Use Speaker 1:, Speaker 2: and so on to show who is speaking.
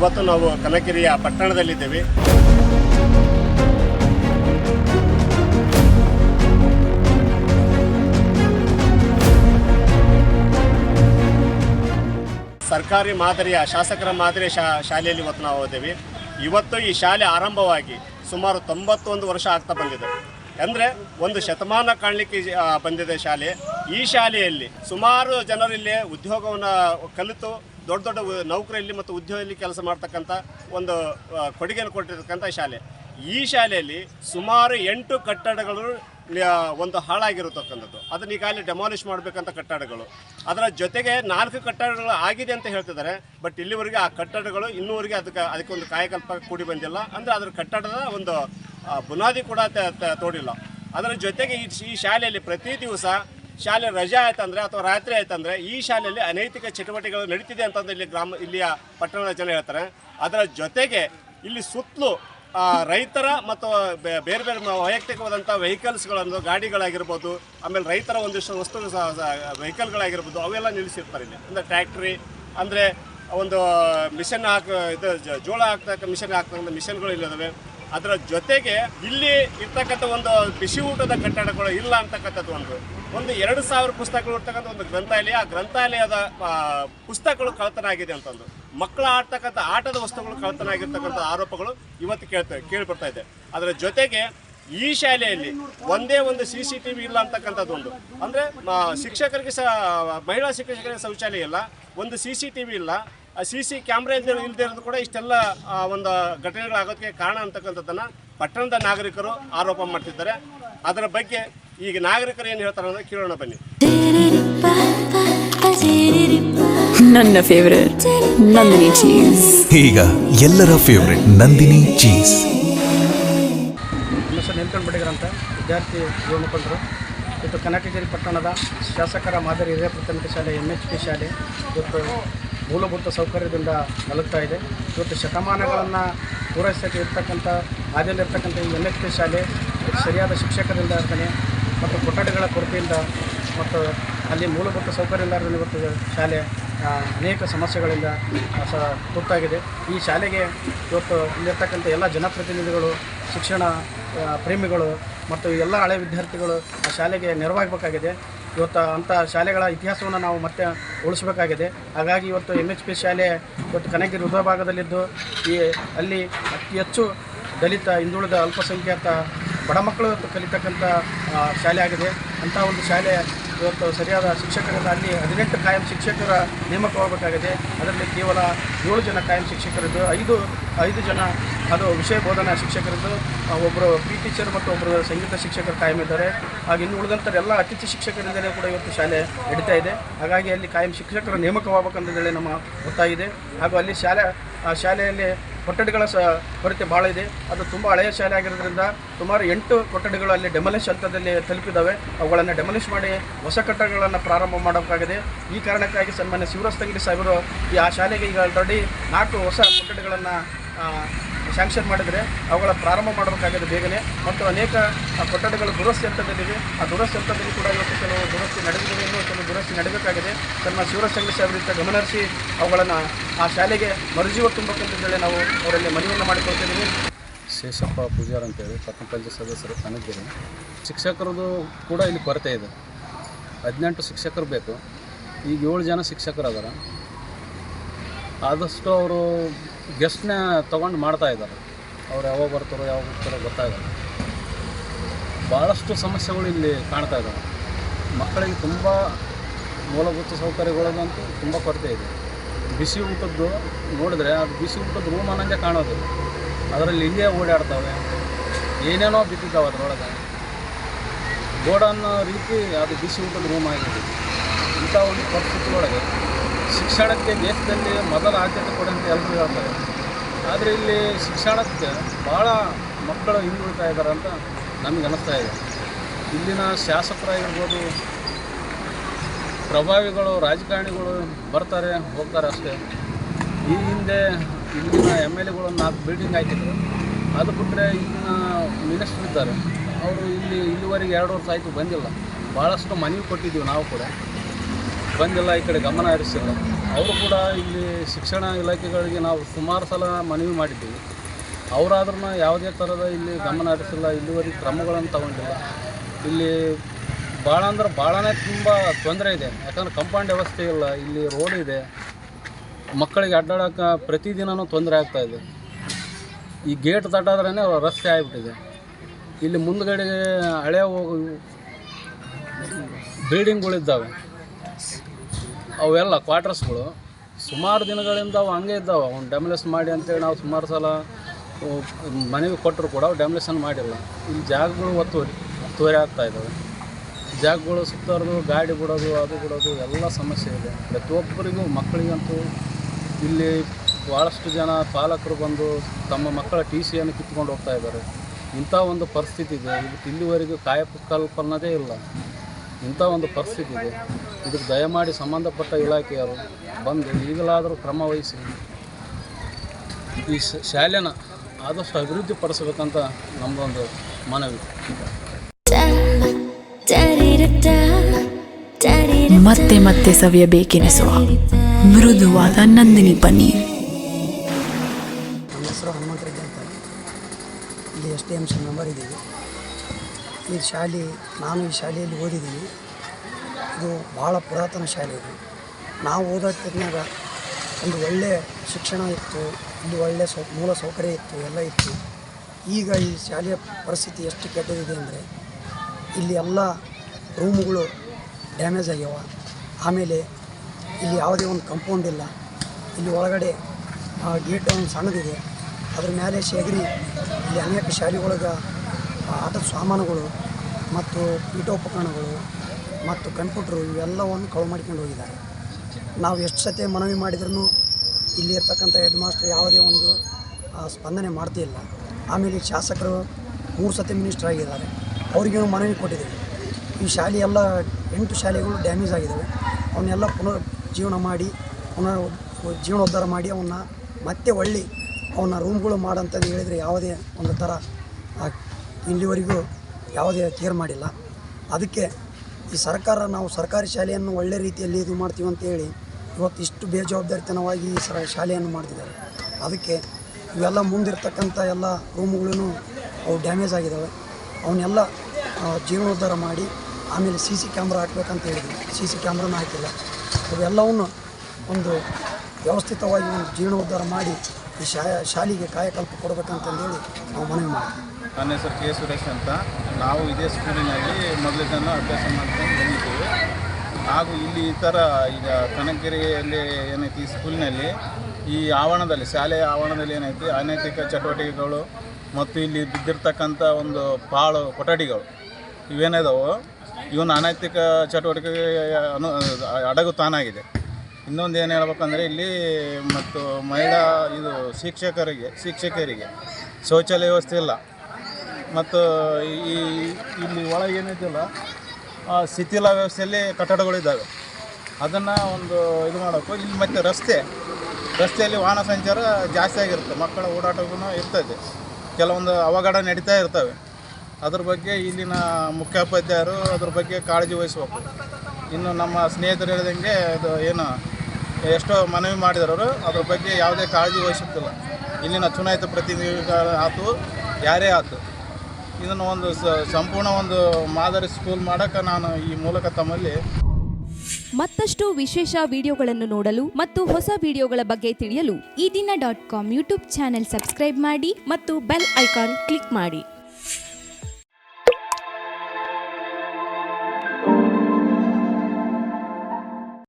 Speaker 1: ಇವತ್ತು ನಾವು ಕನಕಿರಿಯ ಪಟ್ಟಣದಲ್ಲಿದ್ದೇವೆ. ಸರ್ಕಾರಿ ಮಾದರಿಯ, ಶಾಸಕರ ಮಾದರಿಯ ಶಾ, ಶಾಲೆಯಲ್ಲಿ ಇವತ್ತು ನಾವು ಓದ್ದೇವೆ ಇವತ್ತು ಈ ಶಾಲೆ ಆರಂಭವಾಗಿ ಸುಮಾರು ತೊಂಬತ್ತೊಂದು ವರ್ಷ ಆಗ್ತಾ ಬಂದಿದೆ. ಅಂದರೆ ಒಂದು ಶತಮಾನ ಕಾಣಲಿಕ್ಕೆ ಬಂದಿದೆ ಶಾಲೆ. ಈ ಶಾಲೆಯಲ್ಲಿ ಸುಮಾರು ಜನರು ಇಲ್ಲಿ ಉದ್ಯೋಗವನ್ನು ಕಲಿತು ದೊಡ್ಡ ದೊಡ್ಡ ನೌಕರಿಯಲ್ಲಿ ಮತ್ತು ಉದ್ಯೋಗದಲ್ಲಿ ಕೆಲಸ ಮಾಡ್ತಕ್ಕಂಥ ಒಂದು ಕೊಡುಗೆಯನ್ನು ಕೊಟ್ಟಿರ್ತಕ್ಕಂಥ ಶಾಲೆ. ಈ ಶಾಲೆಯಲ್ಲಿ ಸುಮಾರು ಎಂಟು ಕಟ್ಟಡಗಳು ಒಂದು ಹಾಳಾಗಿರತಕ್ಕಂಥದ್ದು. ಅದನ್ನ ಈಗಾಗಲೇ ಡೆಮಾಲಿಷ್ ಮಾಡಬೇಕಂತ ಕಟ್ಟಡಗಳು. ಅದರ ಜೊತೆಗೆ ನಾಲ್ಕು ಕಟ್ಟಡಗಳು ಆಗಿದೆ ಅಂತ ಹೇಳ್ತಿದ್ದಾರೆ. ಬಟ್ ಇಲ್ಲಿವರೆಗೆ ಆ ಕಟ್ಟಡಗಳು ಇನ್ನೂವರೆಗೆ ಅದಕ್ಕೆ ಒಂದು ಕಾಯಕಲ್ಪ ಕೂಡಿ ಬಂದಿಲ್ಲ. ಅಂದರೆ ಅದರ ಕಟ್ಟಡದ ಒಂದು ಬುನಾದಿ ಕೂಡ ತೋಡಿಲ್ಲ. ಅದರ ಜೊತೆಗೆ ಈ ಶಾಲೆಯಲ್ಲಿ ಪ್ರತಿ ದಿವಸ ಶಾಲೆ ರಜೆ ಆಯ್ತಂದ್ರೆ ಅಥವಾ ರಾತ್ರಿ ಆಯ್ತಂದ್ರೆ ಈ ಶಾಲೆಯಲ್ಲಿ ಅನೈತಿಕ ಚಟುವಟಿಕೆಗಳು ನಡೀತಿದೆ ಅಂತಂದು ಇಲ್ಲಿ ಗ್ರಾಮ, ಇಲ್ಲಿಯ ಪಟ್ಟಣದ ಜನ ಹೇಳ್ತಾರೆ. ಅದರ ಜೊತೆಗೆ ಇಲ್ಲಿ ಸುತ್ತಲೂ ರೈತರ ಮತ್ತು ಬೇರೆ ಬೇರೆ ವೈಯಕ್ತಿಕವಾದಂಥ ವೆಹಿಕಲ್ಸ್ಗಳನ್ನು ಗಾಡಿಗಳಾಗಿರ್ಬೋದು, ಆಮೇಲೆ ರೈತರ ಒಂದಿಷ್ಟು ವಸ್ತು ವೆಹಿಕಲ್ಗಳಾಗಿರ್ಬೋದು ಅವೆಲ್ಲ ನಿಲ್ಲಿಸಿರ್ತಾರೆ ಇಲ್ಲಿ. ಅಂದರೆ ಟ್ರ್ಯಾಕ್ಟ್ರಿ ಅಂದರೆ ಒಂದು ಮಿಷನ್ ಹಾಕ, ಇದು ಜೋಳ ಹಾಕ್ತಕ್ಕ ಮಿಷನ್ ಹಾಕ್ತಕ್ಕಂಥ ಮಿಷನ್ಗಳು ಇಲ್ಲದವೆ ಅದರ ಜೊತೆಗೆ ಇಲ್ಲಿ ಇರ್ತಕ್ಕಂಥ ಒಂದು ಬಿಸಿ ಊಟದ ಕಟ್ಟಡಗಳು ಇಲ್ಲ ಅಂತಕ್ಕಂಥದ್ದು ಒಂದು. ಒಂದು ಎರಡು ಸಾವಿರ ಪುಸ್ತಕಗಳು ಇರ್ತಕ್ಕಂಥ ಒಂದು ಗ್ರಂಥಾಲಯ, ಆ ಗ್ರಂಥಾಲಯದ ಪುಸ್ತಕಗಳು ಕಳತನ ಆಗಿದೆ ಅಂತಂದು ಮಕ್ಕಳ ಆಡ್ತಕ್ಕಂಥ ಆಟದ ವಸ್ತುಗಳು ಕಳತನ ಆಗಿರ್ತಕ್ಕಂಥ ಆರೋಪಗಳು ಇವತ್ತು ಕೇಳ್ತಾ ಕೇಳಿ ಬರ್ತಾ ಇದೆ. ಅದರ ಜೊತೆಗೆ ಈ ಶಾಲೆಯಲ್ಲಿ ಒಂದೇ ಒಂದು ಸಿ ಸಿ ಟಿ ವಿ ಇಲ್ಲ ಅಂತಕ್ಕಂಥದ್ದು ಒಂದು. ಅಂದರೆ ಶಿಕ್ಷಕರಿಗೆ ಸಹ, ಮಹಿಳಾ ಶಿಕ್ಷಕರಿಗೆ ಶೌಚಾಲಯ ಇಲ್ಲ, ಒಂದು ಸಿ ಸಿ ಟಿ ವಿ ಇಲ್ಲ ಸಿ ಸಿ ಕ್ಯಾಮ್ರಾ ಇಲ್ಲದೆ ಇಲ್ಲದೆ ಇರೋದು ಕೂಡ ಇಷ್ಟೆಲ್ಲ ಒಂದು ಘಟನೆಗಳಾಗೋದಕ್ಕೆ ಕಾರಣ ಅಂತಕ್ಕಂಥದ್ದನ್ನು ಪಟ್ಟಣದ ನಾಗರಿಕರು ಆರೋಪ ಮಾಡ್ತಿದ್ದಾರೆ. ಅದರ ಬಗ್ಗೆ ಈಗ ನಾಗರಿಕರು ಏನು ಹೇಳ್ತಾರೆ ಅನ್ನೋದು ಕೇಳೋಣ ಬನ್ನಿ.
Speaker 2: ನನ್ನ ಫೇವರೇಟ್ ನಂದಿನಿ ಚೀಸ್
Speaker 3: ಈಗ ಎಲ್ಲರ ಫೇವ್ರೆಟ್ ನಂದಿನಿ ಚೀಸ್
Speaker 4: ನಮ್ಮ ಹೆಸರು ನಿಲ್ಕಂಡ್ ವಿದ್ಯಾರ್ಥಿ ಯುವ ಮುಖಂಡರು. ಇವತ್ತು ಕನಕಗಿರಿ ಪಟ್ಟಣದ ಶಾಸಕರ ಮಾದರಿ ಹಿರಿಯ ಪ್ರಾಥಮಿಕ ಶಾಲೆ ಎಂ ಎಚ್ ಪಿ ಶಾಲೆ. ಇವತ್ತು ಮೂಲಭೂತ ಸೌಕರ್ಯದಿಂದ ನಲುಗ್ತಾ ಇದೆ. ಇವತ್ತು ಶತಮಾನಗಳನ್ನು ಪೂರೈಸಕ್ಕೆ ಇರ್ತಕ್ಕಂಥ ಹಾದಿಯಲ್ಲಿರ್ತಕ್ಕಂಥ ಈ ಎಂ ಎಚ್ ಪಿ ಶಾಲೆ ಸರಿಯಾದ ಶಿಕ್ಷಕರಿಂದ ಇರ್ತಾನೆ ಮತ್ತು ಕೊಠಡಿಗಳ ಕೊರತೆಯಿಂದ ಮತ್ತು ಅಲ್ಲಿ ಮೂಲಭೂತ ಸೌಕರ್ಯ ಇಲ್ಲದ ಇವತ್ತು ಶಾಲೆ ಅನೇಕ ಸಮಸ್ಯೆಗಳಿಂದ ಸಹ ತುತ್ತಾಗಿದೆ. ಈ ಶಾಲೆಗೆ ಇವತ್ತು ಇಲ್ಲಿರ್ತಕ್ಕಂಥ ಎಲ್ಲ ಜನಪ್ರತಿನಿಧಿಗಳು, ಶಿಕ್ಷಣ ಪ್ರೇಮಿಗಳು ಮತ್ತು ಎಲ್ಲ ಹಳೆ ವಿದ್ಯಾರ್ಥಿಗಳು ಆ ಶಾಲೆಗೆ ನೆರವಾಗಬೇಕಾಗಿದೆ. ಇವತ್ತು ಅಂಥ ಶಾಲೆಗಳ ಇತಿಹಾಸವನ್ನು ನಾವು ಮತ್ತೆ ಉಳಿಸಬೇಕಾಗಿದೆ. ಹಾಗಾಗಿ ಇವತ್ತು ಎಂ ಎಚ್ ಪಿ ಶಾಲೆ ಇವತ್ತು ಕನಗಿರಿ ಹೃದಯ ಭಾಗದಲ್ಲಿದ್ದು ಈ ಅಲ್ಲಿ ಅತಿ ಹೆಚ್ಚು ದಲಿತ ಹಿಂದುಳಿದ ಅಲ್ಪಸಂಖ್ಯಾತ ಬಡ ಮಕ್ಕಳು ಇವತ್ತು ಕಲಿತಕ್ಕಂಥ ಶಾಲೆ ಆಗಿದೆ. ಅಂಥ ಒಂದು ಶಾಲೆ ಇವತ್ತು ಸರಿಯಾದ ಶಿಕ್ಷಕರಿಂದ ಅಲ್ಲಿ ಹದಿನೆಂಟು ಕಾಯಂ ಶಿಕ್ಷಕರ ನೇಮಕವಾಗಬೇಕಾಗಿದೆ ಅದರಲ್ಲಿ ಕೇವಲ ಏಳು ಜನ ಕಾಯಂ ಶಿಕ್ಷಕರಿದ್ದು, ಐದು ಐದು ಜನ ಅದು ವಿಷಯ ಬೋಧನಾ ಶಿಕ್ಷಕರಿದ್ದು ಒಬ್ಬರು ಪಿ ಟೀಚರ್ ಮತ್ತು ಒಬ್ಬರು ಸಂಗೀತ ಶಿಕ್ಷಕರು ಕಾಯಂ ಇದ್ದಾರೆ. ಹಾಗೆ ಇನ್ನು ಉಳಿದಂಥ ಅತಿಥಿ ಶಿಕ್ಷಕರಿಂದಲೇ ಕೂಡ ಇವತ್ತು ಶಾಲೆ ನಡೀತಾ ಇದೆ. ಹಾಗಾಗಿ ಅಲ್ಲಿ ಕಾಯಂ ಶಿಕ್ಷಕರ ನೇಮಕವಾಗಬೇಕಂತೇಳಿ ನಮ್ಮ ಗೊತ್ತಾಗಿದೆ ಹಾಗೂ ಅಲ್ಲಿ ಶಾಲೆ, ಆ, ಶಾಲೆಯಲ್ಲಿ ಕೊಠಡಿಗಳ ಸ ಕೊರತೆ ಭಾಳ ಇದೆ. ಅದು ತುಂಬ ಹಳೆಯ ಶಾಲೆ ಆಗಿರೋದ್ರಿಂದ ಸುಮಾರು ಎಂಟು ಕೊಠಡಿಗಳು ಅಲ್ಲಿ ಡೆಮಲಿಷ್ ಹಂತದಲ್ಲಿ ತಲುಪಿದ್ದಾವೆ. ಅವುಗಳನ್ನು ಡೆಮಲಿಷ್ ಮಾಡಿ ಹೊಸ ಕಟ್ಟಡಗಳನ್ನು ಪ್ರಾರಂಭ ಮಾಡಬೇಕಾಗಿದೆ ಈ ಕಾರಣಕ್ಕಾಗಿ ಸನ್ಮಾನ್ಯ ಶಿವರಾಜ್ ತಂಗಡಿ ಸಾಹೇಬರು ಈ ಆ ಶಾಲೆಗೆ ಈಗ ಆಲ್ರೆಡಿ ನಾಲ್ಕು ಹೊಸ ಕೊಠಡಿಗಳನ್ನು ಸ್ಯಾಂಕ್ಷನ್ ಮಾಡಿದರೆ ಅವುಗಳ ಪ್ರಾರಂಭ ಮಾಡಬೇಕಾಗಿದೆ ಬೇಗನೆ ಮತ್ತು ಅನೇಕ ಕೊಠಡಿಗಳು ದುರಸ್ತಿ ಹಂತದಲ್ಲಿವೆ. ಆ ದುರಸ್ತಿ ಹಂತದಲ್ಲಿ ಕೂಡ ಇವತ್ತು ಕೆಲವು ದುರಸ್ತಿ ನಡೆದಿದೆ ಇನ್ನೂ ಕೆಲವು ದುರಸ್ತಿ ನಡೆಯಬೇಕಾಗಿದೆ ತನ್ನ ಶಿವರಾಜ್ ಅವರಿಂದ ಗಮನಹರಿಸಿ ಅವುಗಳನ್ನು ಆ ಶಾಲೆಗೆ ಮರುಜೀವ ತುಂಬಬೇಕಂತೇಳಿ ನಾವು ಅವರಲ್ಲಿ ಮನವಿಯನ್ನು ಮಾಡಿಕೊಳ್ತಿದ್ದೀವಿ.
Speaker 5: ಶೇಷಪ್ಪ ಪೂಜಾರ್ ಅಂತೇಳಿ ಪಟ್ಟಣ ಪಂಚಾಯತ್ ಸದಸ್ಯರು ಕನಗಿರಿ ಶಿಕ್ಷಕರದು ಕೂಡ ಇಲ್ಲಿ ಕೊರತೆ ಇದೆ. ಹದಿನೆಂಟು ಶಿಕ್ಷಕರು ಬೇಕು. ಈಗ ಏಳು ಜನ ಶಿಕ್ಷಕರು ಅದರ. ಆದಷ್ಟು ಅವರು ಗೆಸ್ಟ್ನ ತೊಗೊಂಡು ಮಾಡ್ತಾ ಇದ್ದಾರೆ. ಅವ್ರು ಯಾವಾಗ ಬರ್ತಾರೋ, ಯಾವಾಗ ಹೋಗ್ತಾರೋ ಗೊತ್ತಾಗಲ್ಲ. ಭಾಳಷ್ಟು ಸಮಸ್ಯೆಗಳು ಇಲ್ಲಿ ಕಾಣ್ತಾ ಇದ್ದಾವೆ ಮಕ್ಕಳಿಗೆ ತುಂಬ ಮೂಲಭೂತ ಸೌಕರ್ಯಗಳದಂತೂ ತುಂಬ ಕೊರತೆ ಇದೆ. ಬಿಸಿ ಊಟದ್ದು ನೋಡಿದ್ರೆ ಅದು ಬಿಸಿ ಊಟದ ರೂಮ್ ಅನ್ನಂಗೆ ಕಾಣೋದಿಲ್ಲ ಅದರಲ್ಲಿ ಇಲ್ಲೇ ಓಡಾಡ್ತವೆ. ಏನೇನೋ ಬಿದ್ದಿದ್ದಾವೆ ಅದರೊಳಗೆ. ಗೋಡನ್ನ ರೀತಿ ಅದು ಬಿಸಿ ಊಟದ ರೂಮ್ ಆಗಿದೆ. ಇಂಥ ಒಂದು ಪರಿಸ್ಥಿತಿ ಒಳಗೆ ಶಿಕ್ಷಣಕ್ಕೆ ದೇಶದಲ್ಲಿ ಮೊದಲ ಆದ್ಯತೆ ಕೊಡಂತ ಎಲ್ಲರೂ ಹೇಳ್ತಾರೆ. ಆದರೆ ಇಲ್ಲಿ ಶಿಕ್ಷಣಕ್ಕೆ ಭಾಳ ಮಕ್ಕಳು ಹಿಂದುಳಿತಾ ಇದ್ದಾರೆ ಅಂತ ನಮಗೆ ಅನ್ನಿಸ್ತಾ ಇದೆ. ಇಲ್ಲಿನ ಶಾಸಕರಾಗಿರ್ಬೋದು ಪ್ರಭಾವಿಗಳು, ರಾಜಕಾರಣಿಗಳು ಬರ್ತಾರೆ, ಹೋಗ್ತಾರೆ ಅಷ್ಟೇ. ಈ ಹಿಂದೆ ಇಲ್ಲಿನ ಎಂ ಎಲ್ ಎಗಳು ನಾಲ್ಕು ಬಿಲ್ಡಿಂಗ್ ಹಾಕಿದ್ರು. ಅದು ಬಿಟ್ಟರೆ ಇಲ್ಲಿನ ಮಿನಿಸ್ಟರ್ ಇದ್ದಾರೆ. ಅವರು ಇಲ್ಲಿ ಇಲ್ಲಿವರೆಗೆ ಎರಡು ವರ್ಷ ಆಯಿತು ಬಂದಿಲ್ಲ. ಭಾಳಷ್ಟು ಮನವಿ ಕೊಟ್ಟಿದ್ದೀವಿ ನಾವು ಕೂಡ. ಬಂದಿಲ್ಲ ಈ ಕಡೆ ಗಮನ ಹರಿಸಿಲ್ಲ ಅವರು ಕೂಡ ಇಲ್ಲಿ ಶಿಕ್ಷಣ ಇಲಾಖೆಗಳಿಗೆ ನಾವು ಸುಮಾರು ಸಲ ಮನವಿ ಮಾಡಿದ್ದೀವಿ. ಅವರಾದ್ರೂ ಯಾವುದೇ ಥರದ ಇಲ್ಲಿ ಗಮನ ಹರಿಸಿಲ್ಲ, ಇಲ್ಲಿವರೆಗೆ ಕ್ರಮಗಳನ್ನು ತಗೊಂಡಿಲ್ಲ. ಇಲ್ಲಿ ಭಾಳ ಅಂದ್ರೆ ಭಾಳನೇ ತುಂಬ ತೊಂದರೆ ಇದೆ. ಯಾಕಂದ್ರೆ ಕಂಪೌಂಡ್ ವ್ಯವಸ್ಥೆ ಇಲ್ಲ, ಇಲ್ಲಿ ರೋಡ್ ಇದೆ. ಮಕ್ಕಳಿಗೆ ಅಡ್ಡಾಡೋಕೆ ಪ್ರತಿದಿನವೂ ತೊಂದರೆ ಆಗ್ತಾ ಇದೆ. ಈ ಗೇಟ್ ದಾಟಾದ್ರೇ ರಸ್ತೆ ಆಗಿಬಿಟ್ಟಿದೆ. ಇಲ್ಲಿ ಮುಂದ್ಗಡೆ ಹಳೆ ಬಿಲ್ಡಿಂಗ್ಗಳಿದ್ದಾವೆ ಅವೆಲ್ಲ ಕ್ವಾರ್ಟರ್ಸ್ಗಳು ಸುಮಾರು ದಿನಗಳಿಂದ ಅವು ಹಂಗೆ ಇದ್ದಾವೆ. ಅವ್ನು ಡೆಮ್ಲೇಸ್ ಮಾಡಿ ಅಂತೇಳಿ ನಾವು ಸುಮಾರು ಸಲ ಮನೆಗೆ ಕೊಟ್ಟರು ಕೂಡ ಅವು ಡೆಮೊಲೇಷನ್ ಮಾಡಿಲ್ಲ. ಇಲ್ಲಿ ಜಾಗಗಳು ಒತ್ತುವರಿ ಒತ್ತುವರಿ ಆಗ್ತಾ ಇದ್ದಾವೆ. ಜಾಗಗಳು ಸುತ್ತಾರದು, ಗಾಡಿ ಬಿಡೋದು, ಅದು ಬಿಡೋದು, ಎಲ್ಲ ಸಮಸ್ಯೆ ಇದೆ. ಪ್ರತಿಯೊಬ್ಬರಿಗೂ ಮಕ್ಕಳಿಗಂತೂ ಇಲ್ಲಿ ಭಾಳಷ್ಟು ಜನ ಪಾಲಕರು ಬಂದು ತಮ್ಮ ಮಕ್ಕಳ ಟಿ ಸಿಯನ್ನು ಕಿತ್ಕೊಂಡು ಹೋಗ್ತಾ ಇದ್ದಾರೆ. ಇಂಥ ಒಂದು ಪರಿಸ್ಥಿತಿ ಇದೆ. ಇದಕ್ಕೆ ಇಲ್ಲಿವರೆಗೂ ಕಾಯಕಲ್ಪನ್ನದೇ ಇಲ್ಲ. ಇಂಥ ಒಂದು ಪರಿಸ್ಥಿತಿ ಇದೆ ಇದಕ್ಕೆ ದಯಮಾಡಿ ಸಂಬಂಧಪಟ್ಟ ಇಲಾಖೆಯವರು ಬಂದು ಈಗಲಾದರೂ ಕ್ರಮ ವಹಿಸಿ ಈ ಶಾಲೆನ ಆದಷ್ಟು ಅಭಿವೃದ್ಧಿ ಪಡಿಸಬೇಕಂತ ನಮ್ಮದೊಂದು ಮನವಿ.
Speaker 2: ಮತ್ತೆ ಮತ್ತೆ ಸವಿಯಬೇಕೆನಿಸುವ ಮೃದುವಾದ ನಂದಿನಿ ಪನ್ನೀರ್
Speaker 6: ನನ್ನ ಹೆಸರು ಹನುಮಂತರೆಡ್ಡಿ ಅಂತ. ಇಲ್ಲಿ S T M C member ಇದ್ದೀವಿ. ಈ ಶಾಲೆ, ನಾನು ಈ ಶಾಲೆಯಲ್ಲಿ ಓದಿದ್ದೀನಿ. ಇದು ಭಾಳ ಪುರಾತನ ಶಾಲೆ ಇದು. ನಾವು ಓದೋತ್ತಿನಾಗ ಒಂದು ಒಳ್ಳೆಯ ಶಿಕ್ಷಣ ಇತ್ತು, ಒಂದು ಒಳ್ಳೆಯ ಸೌ, ಮೂಲ ಸೌಕರ್ಯ ಇತ್ತು, ಎಲ್ಲ ಇತ್ತು. ಈಗ ಈ ಶಾಲೆಯ ಪರಿಸ್ಥಿತಿ ಎಷ್ಟು ಕೆಟ್ಟದಿದೆ ಅಂದರೆ, ಇಲ್ಲಿ ಎಲ್ಲ ರೂಮುಗಳು ಡ್ಯಾಮೇಜ್ ಆಗ್ಯಾವ. ಆಮೇಲೆ ಇಲ್ಲಿ ಯಾವುದೇ ಒಂದು ಕಂಪೌಂಡ್ ಇಲ್ಲ. ಇಲ್ಲಿ ಒಳಗಡೆ ಗೇಟ್ ಒಂದು ಸಣ್ಣದಿದೆ. ಅದ್ರ ಮೇಲೆ ಶೇಗರಿ. ಇಲ್ಲಿ ಅನೇಕ ಶಾಲೆಗಳಿಗೆ ಆಟದ ಸಾಮಾನುಗಳು ಮತ್ತು ಪೀಠೋಪಕರಣಗಳು ಮತ್ತು ಕಂಪ್ಯೂಟ್ರು ಇವೆಲ್ಲವನ್ನು ಕಳು ಮಾಡ್ಕೊಂಡು ಹೋಗಿದ್ದಾರೆ. ನಾವು ಎಷ್ಟು ಸತಿ ಮನವಿ ಮಾಡಿದ್ರೂ ಇಲ್ಲಿ ಇರ್ತಕ್ಕಂಥ ಹೆಡ್ ಮಾಸ್ಟರ್ ಯಾವುದೇ ಒಂದು ಸ್ಪಂದನೆ ಮಾಡ್ತಿಲ್ಲ ಆಮೇಲೆ ಶಾಸಕರು ಮೂರು ಸತಿ ಮಿನಿಸ್ಟರ್ ಆಗಿದ್ದಾರೆ. ಅವರಿಗೆ ಮನವಿ ಕೊಟ್ಟಿದ್ದೀವಿ. ಈ ಶಾಲೆ ಎಲ್ಲ ಎಂಟು ಶಾಲೆಗಳು ಡ್ಯಾಮೇಜ್ ಆಗಿದ್ದಾವೆ. ಅವನ್ನೆಲ್ಲ ಪುನರ್ ಜೀವನ ಮಾಡಿ, ಪುನರ್ ಜೀವನೋದ್ಧಾರ ಮಾಡಿ ಅವನ್ನ ಮತ್ತೆ ಒಳ್ಳಿ ಅವನ್ನ ರೂಮ್ಗಳು ಮಾಡಂತಂದು ಹೇಳಿದರೆ ಯಾವುದೇ ಒಂದು ಥರ ಇಲ್ಲಿವರೆಗೂ ಯಾವುದೇ ಕೇರ್ ಮಾಡಿಲ್ಲ. ಅದಕ್ಕೆ ಈ ಸರ್ಕಾರ, ನಾವು ಸರ್ಕಾರಿ ಶಾಲೆಯನ್ನು ಒಳ್ಳೆ ರೀತಿಯಲ್ಲಿ ಇದು ಮಾಡ್ತೀವಿ ಅಂತೇಳಿ ಇವತ್ತು ಇಷ್ಟು ಬೇಜವಾಬ್ದಾರಿತನವಾಗಿ ಈ ಸರ ಶಾಲೆಯನ್ನು ಮಾಡ್ತಿದ್ದಾರೆ. ಅದಕ್ಕೆ ಇವೆಲ್ಲ ಮುಂದಿರ್ತಕ್ಕಂಥ ಎಲ್ಲ ರೂಮ್ಗಳೂ ಅವು ಡ್ಯಾಮೇಜ್ ಆಗಿದ್ದಾವೆ. ಅವನ್ನೆಲ್ಲ ಜೀರ್ಣೋದ್ಧಾರ ಮಾಡಿ ಆಮೇಲೆ ಸಿ ಸಿ ಕ್ಯಾಮ್ರಾ ಹಾಕ್ಬೇಕಂತ ಹೇಳಿದ್ವಿ ಸಿ ಸಿ ಕ್ಯಾಮ್ರಾನ ಹಾಕಿಲ್ಲ. ಅವೆಲ್ಲವನ್ನು ಒಂದು ವ್ಯವಸ್ಥಿತವಾಗಿ ಒಂದು ಜೀರ್ಣೋದ್ಧಾರ ಮಾಡಿ ಈ ಶಾ, ಶಾಲೆಗೆ ಕಾಯಕಲ್ಪ ಕೊಡಬೇಕಂತಂದೇಳಿ ನಾವು ಮನವಿ ಮಾಡ್ತೀವಿ.
Speaker 5: ನನ್ನ ಹೆಸರು ಕೆ ಸುರೇಶ್ ಅಂತ. ನಾವು ಇದೇ ಸ್ಕೂಲಿನಲ್ಲಿ ಮೊದಲಿದ್ದನ್ನು ಅಭ್ಯಾಸ ಮಾಡ್ಕೊಂಡು ಬಂದಿದ್ದೇವೆ. ಹಾಗೂ ಇಲ್ಲಿ ಈ ಥರ ಈಗ ಕನಕಗಿರಿಯಲ್ಲಿ ಏನೈತಿ ಈ ಸ್ಕೂಲಿನಲ್ಲಿ ಈ ಆವರಣದಲ್ಲಿ ಶಾಲೆಯ ಆವರಣದಲ್ಲಿ ಏನೈತಿ ಅನೈತಿಕ ಚಟುವಟಿಕೆಗಳು ಮತ್ತು ಇಲ್ಲಿ ಬಿದ್ದಿರ್ತಕ್ಕಂಥ ಒಂದು ಪಾಳು ಕೊಠಡಿಗಳು ಇವೇನಿದಾವೋ ಇವನ್ನ ಅನೈತಿಕ ಚಟುವಟಿಕೆ ಅನು ಅಡಗು ತಾನಾಗಿದೆ. ಇನ್ನೊಂದು ಏನು ಹೇಳ್ಬೇಕಂದ್ರೆ ಇಲ್ಲಿ ಮತ್ತು ಮಹಿಳಾ, ಇದು ಶಿಕ್ಷಕರಿಗೆ ಶಿಕ್ಷಕರಿಗೆ ಶೌಚಾಲಯ ವ್ಯವಸ್ಥೆ ಇಲ್ಲ. ಮತ್ತು ಈ ಇಲ್ಲಿ ಒಳಗೆ ಏನೈತಿಲ್ಲ ಶಿಥಿಲ ವ್ಯವಸ್ಥೆಯಲ್ಲಿ ಕಟ್ಟಡಗಳಿದ್ದಾವೆ. ಅದನ್ನು ಒಂದು ಇದು ಮಾಡೋಕ್ಕೂ ಇಲ್ಲಿ ಮತ್ತು ರಸ್ತೆ, ರಸ್ತೆಯಲ್ಲಿ ವಾಹನ ಸಂಚಾರ ಜಾಸ್ತಿ ಆಗಿರುತ್ತೆ. ಮಕ್ಕಳ ಓಡಾಟಗೂ ಇರ್ತದೆ. ಕೆಲವೊಂದು ಅವಘಡ ನಡೀತಾ ಇರ್ತವೆ. ಅದ್ರ ಬಗ್ಗೆ ಇಲ್ಲಿನ ಮುಖ್ಯೋಪಾಧ್ಯಾಯರು ಅದ್ರ ಬಗ್ಗೆ ಕಾಳಜಿ ವಹಿಸ್ಬೇಕು. ಇನ್ನು ನಮ್ಮ ಸ್ನೇಹಿತರು ಹೇಳಿದಂಗೆ ಅದು ಏನು, ಎಷ್ಟೋ ಮನವಿ ಮಾಡಿದವರು ಅದ್ರ ಬಗ್ಗೆ ಯಾವುದೇ ಕಾಳಜಿ ವಹಿಸುತ್ತಿಲ್ಲ. ಇಲ್ಲಿನ ಚುನಾಯಿತ ಪ್ರತಿನಿಧಿಗಳು ಆತು, ಯಾರೇ ಆತು. ಇದನ್ನು ಒಂದು ಸಂಪೂರ್ಣ ಒಂದು ಮಾದರಿ ಸ್ಕೂಲ್ ಮಾಡೋಕ್ಕೆ ನಾನು ಈ ಮೂಲಕ ತಮ್ಮಲ್ಲಿ
Speaker 7: ಮತ್ತಷ್ಟು ವಿಶೇಷ ವಿಡಿಯೋಗಳನ್ನು ನೋಡಲು ಮತ್ತು ಹೊಸ ವಿಡಿಯೋಗಳ ಬಗ್ಗೆ ತಿಳಿಯಲು
Speaker 8: ಈ ದಿನ dot com YouTube channel subscribe ಮಾಡಿ ಮತ್ತು ಬೆಲ್ ಐಕಾನ್ ಕ್ಲಿಕ್ ಮಾಡಿ.